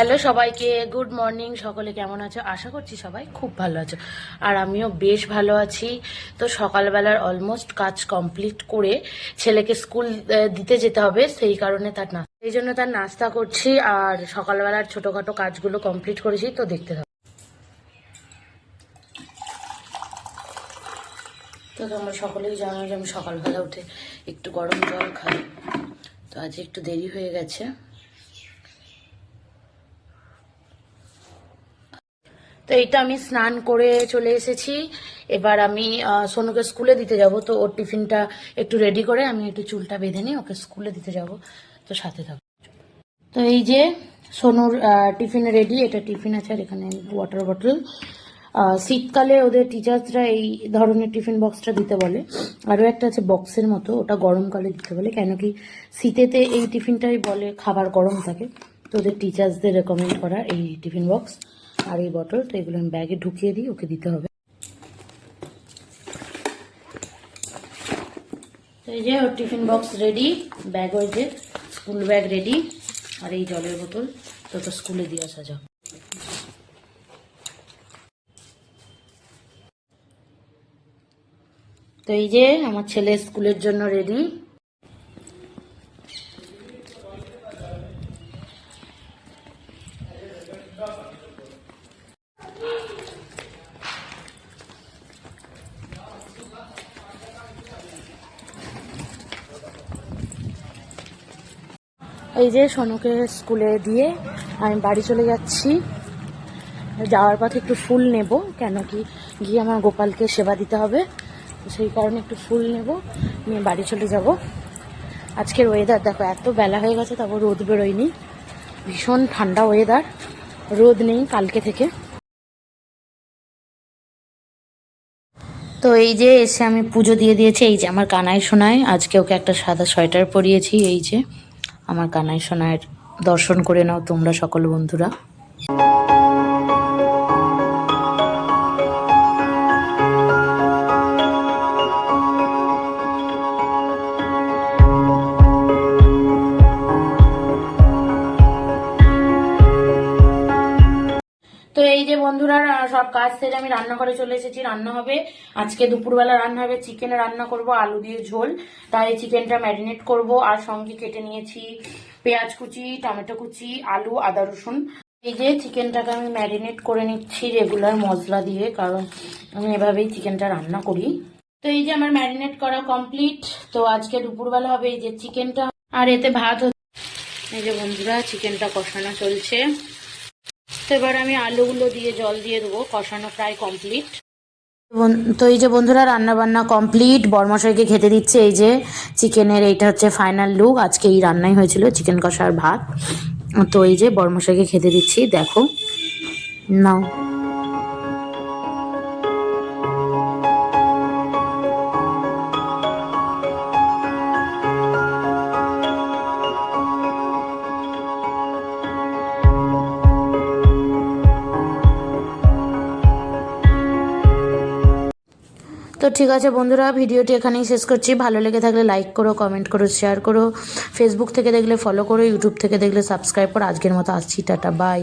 Hello সবাইকে good morning সকলে কেমন আছো? আশা করছি সবাই খুব ভালো আছো। আর আমিও বেশ ভালো আছি। তো সকালবেলার অলমোস্ট কাজ কমপ্লিট করে ছেলেকে স্কুল দিতে যেতে হবে, সেই কারণে তার না এই জন্য তার নাস্তা করছি, আর সকালবেলার ছোটখাটো কাজগুলো কমপ্লিট করেছি, তো দেখতে থাকো তো তোমরা সকলেই জানো যে আমি সকালবেলা উঠে একটু গরম জল খাই। তো আজ একটু দেরি হয়ে গেছে। তো এইটা আমি স্নান করে চলে এসেছি। এবার আমি সোনুকে স্কুলে দিতে যাব। তো ওর টিফিনটা একটু রেডি করে আমি একটু চুলটা বেঁধে নিই ওকে স্কুলে দিতে যাব। তো সাথে থাকো। তো এই যে সোনুর টিফিন রেডি এটা টিফিন আছে আর এখানে ওয়াটার বটল শীতকালে ওদের টিচার্সরা এই ধরনের টিফিন বক্সটা দিতে বলে। আরও একটা আছে বক্সের মতো, ওটা গরমকালে দিতে বলে। কেন কি শীতেতে এই টিফিনটাই বলে খাবার গরম থাকে। তো ওদের টিচার্সদের রেকমেন্ড করা এই টিফিন বক্স আর এই বটল তো এগুলো আমি ব্যাগে ঢুকিয়ে দিই, ওকে দিতে হবে। এই যে ওর টিফিন বক্স রেডি ব্যাগ ওই যে স্কুল ব্যাগ রেডি আর এই জলের বোতল, তো তো স্কুলে দিয়ে আসা যাও তো এই যে আমার ছেলে স্কুলের জন্য রেডি এই যে সোনুকে স্কুলে দিয়ে আমি বাড়ি চলে যাচ্ছি। যাওয়ার পথে একটু ফুল নেব, কেন কি গিয়ে আমার গোপালকে সেবা দিতে হবে, সেই কারণে একটু ফুল নেব, নিয়ে বাড়ি চলে যাব। আজকের ওয়েদার দেখো, এত বেলা হয়ে গেছে তারপর রোদ বেরোয়নি। ভীষণ ঠান্ডা ওয়েদার রোদ নেই কালকে থেকে। তো এই যে এসে আমি পুজো দিয়ে দিয়েছি, এই যে আমার কানায় শোনায় আজকে ওকে একটা সাদা সোয়েটার পরিয়েছি, এই যে। আমার কানাই সোনায়ের দর্শন করে নাও তোমরা সকল বন্ধুরা। তো এই যে বন্ধুরা, সব কাজ সেরে আমি রান্নাঘরে চলে এসেছি। রান্না হবে, আজকে দুপুরবেলা রান্না হবে, চিকেন রান্না করব আলু দিয়ে ঝোল। তাই চিকেনটা ম্যারিনেট করব, আর সঙ্গে কেটে নিয়েছি পেঁয়াজ কুচি, টমেটো কুচি, আলু, আদা, রসুন। এই যে চিকেনটাকে আমি ম্যারিনেট করে নিচ্ছি রেগুলার মশলা দিয়ে, কারণ আমি এভাবেই চিকেনটা রান্না করি। তো এই যে আমার ম্যারিনেট করা কমপ্লিট, তো আজকে দুপুরবেলা হবে এই যে চিকেনটা। আর এতে ভাত এই যে বন্ধুরা, চিকেনটা কষানো চলছে। তো এবার আমি আলুগুলো দিয়ে জল দিয়ে দেবো, কষানো প্রায় কমপ্লিট তো এই যে বন্ধুরা, রান্নাবান্না কমপ্লিট বর্মাশাইকে খেতে দিচ্ছে এই যে চিকেনের, এইটা হচ্ছে ফাইনাল লুক আজকে এই রান্নাই হয়েছিল চিকেন কষার ভাত। তো এই যে বর্মাশাইকে খেতে দিচ্ছি, দেখো। নাও। ঠিক আছে বন্ধুরা, ভিডিওটি এখানেই শেষ করছি। ভালো লেগে থাকলে লাইক করো কমেন্ট করো শেয়ার করো। ফেসবুক থেকে দেখলে ফলো করো ইউটিউব থেকে দেখলে সাবস্ক্রাইব করো। আজকের মতো আসছি, টাটা বাই